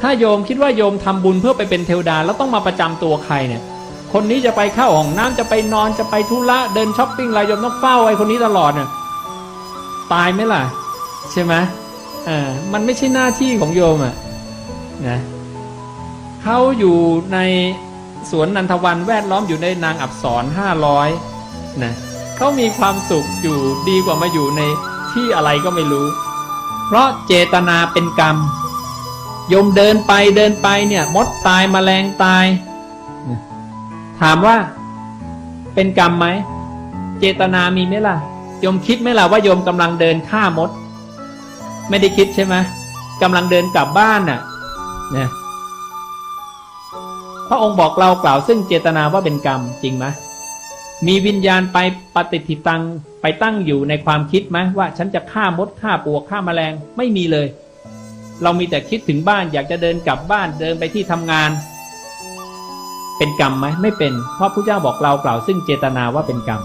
ถ้าโยมคิดว่าโยมทำบุญเพื่อไปเป็นเทวดาแล้วต้องมาประจำตัวใครเนี่ย คนนี้จะไปเข้าห้องน้ำจะไปนอนจะไปธุระเดินช้อปปิ้งอะไรโยมต้องเฝ้าไอ้คนนี้ตลอดเนี่ยตายไหมล่ะ ใช่ไหมอ่ามันไม่ใช่หน้าที่ของโยมอะนะเขาอยู่ในสวนนันทวันแวดล้อมอยู่ในนางอับสรห้าร้อยนะเขามีความสุขอยู่ดีกว่ามาอยู่ในที่อะไรก็ไม่รู้ เพราะเจตนาเป็นกรรม ยมเดินไปเดินไปเนี่ย มดตายมแมลงตาย ถามว่าเป็นกรรมไหม เจตนามีไหมล่ะโยมคิดไหมล่ะว่าโยมกำลังเดินฆ่ามด ไม่ได้คิดใช่ไหมกำลังเดินกลับบ้านน่ะนะพระองค์บอกเรากล่าวซึ่งเจตนาว่าเป็นกรรมจริงไหมมีวิญญาณไปปฏิทิตังไปตั้งอยู่ในความคิดไหมว่า ฉันจะฆ่ามดฆ่าปวกฆ่าแมลงไม่มีเลย เรามีแต่คิดถึงบ้านอยากจะเดินกลับบ้านเดินไปที่ทำงาน เป็นกรรมไหมไม่เป็น เพราะพระเจ้าบอกเรากล่าวซึ่งเจตนาว่าเป็นกรรม